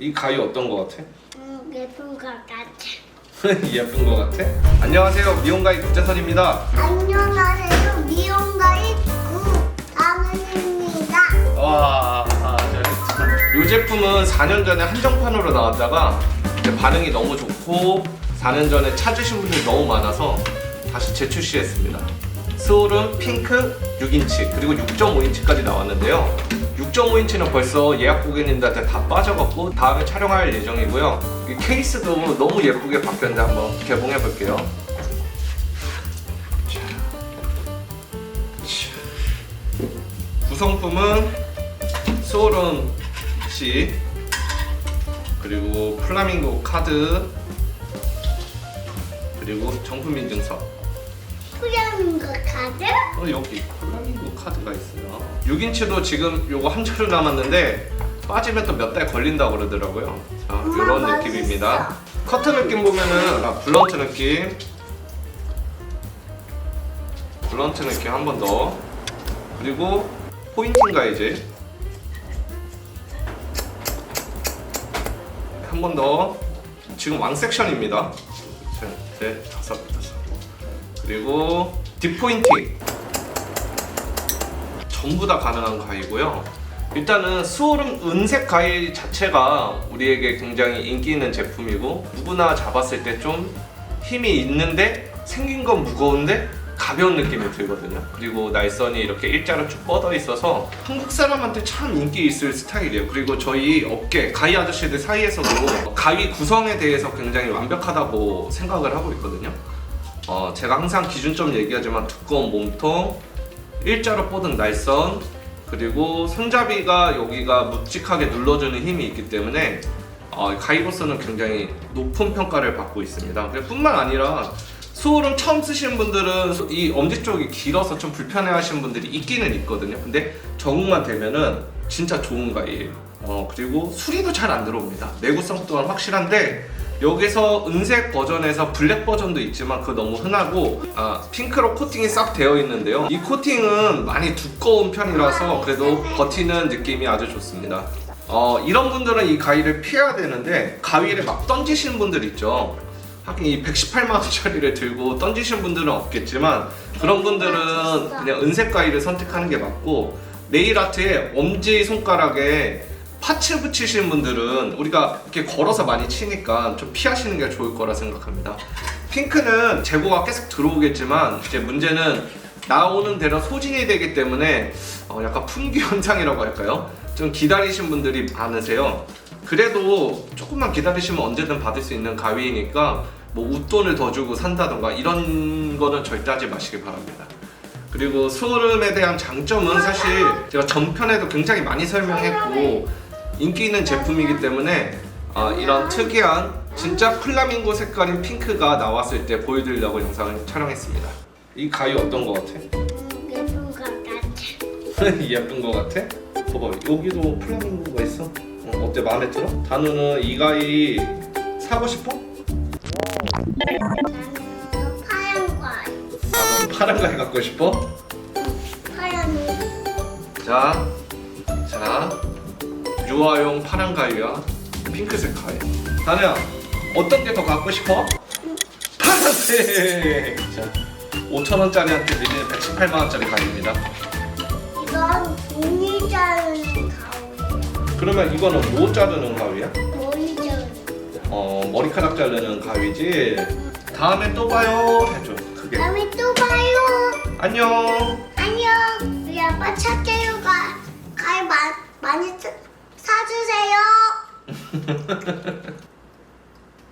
이 가위 어떤 거 같아? 음, 예쁜 것 같아. 예쁜 거 같아? 안녕하세요 미용가이 국재선입니다 안녕하세요. 미용가의 구다문입니다. 와 잘했다 이 제품은 4년 전에 한정판으로 나왔다가 이제 반응이 너무 좋고 4년 전에 찾으신 분들이 너무 많아서 다시 재출시했습니다 스올은 핑크 6인치 그리고 6.5인치까지 나왔는데요. 6.5인치는 벌써 예약 고객님들한테 다 빠져갖고 다음에 촬영할 예정이고요. 이 케이스도 너무 예쁘게 바뀌었는데 한번 개봉해 볼게요. 구성품은 스오름 씨 그리고 플라밍고 카드 그리고 정품 인증서 것 같아? 어 여기 플라밍고 카드가 있어요. 6인치도 지금 요거 한 자루 남았는데 빠지면 또 몇 달 걸린다고 그러더라고요. 자 엄마, 이런. 느낌입니다. 커트 느낌 보면은 아, 블런트 느낌. 블런트 느낌 한 번 더. 그리고 포인팅 가이즈 한번 더. 지금 왕 섹션입니다. 셋, 넷, 다섯, 다섯 그리고 딥포인팅 전부 다 가능한 가위고요. 일단은 수오름 은색 가위 자체가 우리에게 굉장히 인기 있는 제품이고 누구나 잡았을 때 좀 힘이 있는데 생긴 건 무거운데 가벼운 느낌이 들거든요. 그리고 날선이 이렇게 일자로 쭉 뻗어 있어서 한국 사람한테 참 인기 있을 스타일이에요. 그리고 저희 업계 가위 아저씨들 사이에서도 가위 구성에 대해서 굉장히 완벽하다고 생각을 하고 있거든요 어, 제가 항상 기준점 얘기하지만 두꺼운 몸통, 일자로 뻗은 날선, 그리고 손잡이가 여기가 묵직하게 눌러주는 힘이 있기 때문에 어, 가이로서는 굉장히 높은 평가를 받고 있습니다. 뿐만 아니라 수호름 처음 쓰시는 분들은 이 엄지 쪽이 길어서 좀 불편해 하시는 분들이 있기는 있거든요. 근데 적응만 되면은 진짜 좋은 가이예요. 어, 그리고 수리도 잘 안 들어옵니다. 내구성 또한 확실한데 여기서 은색 버전에서 블랙 버전도 있지만 그거 너무 흔하고 아, 핑크로 코팅이 싹 되어 있는데요. 이 코팅은 많이 두꺼운 편이라서 그래도 버티는 느낌이 아주 좋습니다. 어, 이런 분들은 이 가위를 피해야 되는데 가위를 막 던지시는 분들 있죠. 하긴 이 118만 원짜리를 들고 던지시는 분들은 없겠지만 그런 분들은 그냥 은색 가위를 선택하는 게 맞고 네일 아트에 엄지 손가락에 파츠 붙이시는 분들은 우리가 이렇게 걸어서 많이 치니까 좀 피하시는 게 좋을 거라 생각합니다. 핑크는 재고가 계속 들어오겠지만 이제 문제는 나오는 대로 소진이 되기 때문에 어, 약간 품귀 현상이라고 할까요? 좀 기다리신 분들이 많으세요. 그래도 조금만 기다리시면 언제든 받을 수 있는 가위니까 뭐 웃돈을 더 주고 산다던가 이런 거는 절대 하지 마시길 바랍니다. 그리고 수오름에 대한 장점은 사실 제가 전편에도 굉장히 많이 설명했고 인기 있는 제품이기 때문에 아, 이런 특이한 진짜 플라밍고 색깔인 핑크가 나왔을 때 보여드리려고 영상을 촬영했습니다. 이 가위 어떤 거 같아? 음, 예쁜 것 같아. 예쁜 거 같아? 봐봐 여기도 플라밍고가 있어. 어, 어때 마음에 들어? 단우는 이 가위 사고 싶어? 나는 파란 거. 아, 너 파란 가위 갖고 싶어? 파란 자, 자, 유아용 파란 가위와 핑크색 가위. 다녀야, 어떤 게 더 갖고 싶어? 파란색. 자, 5천 원짜리한테 드리는 118만 원짜리 가위입니다. 이건 종이 자르는 가위. 그러면 이거는 뭐 자르는 가위야? 머리 자르는. 어, 머리카락 자르는 가위지. 다음에 또 봐요. 해줘. 크게. 다음에 또 봐요. 안녕. 안녕. 우리 아빠 찾게요. 가 가위 마, 많이 사- 사주세요.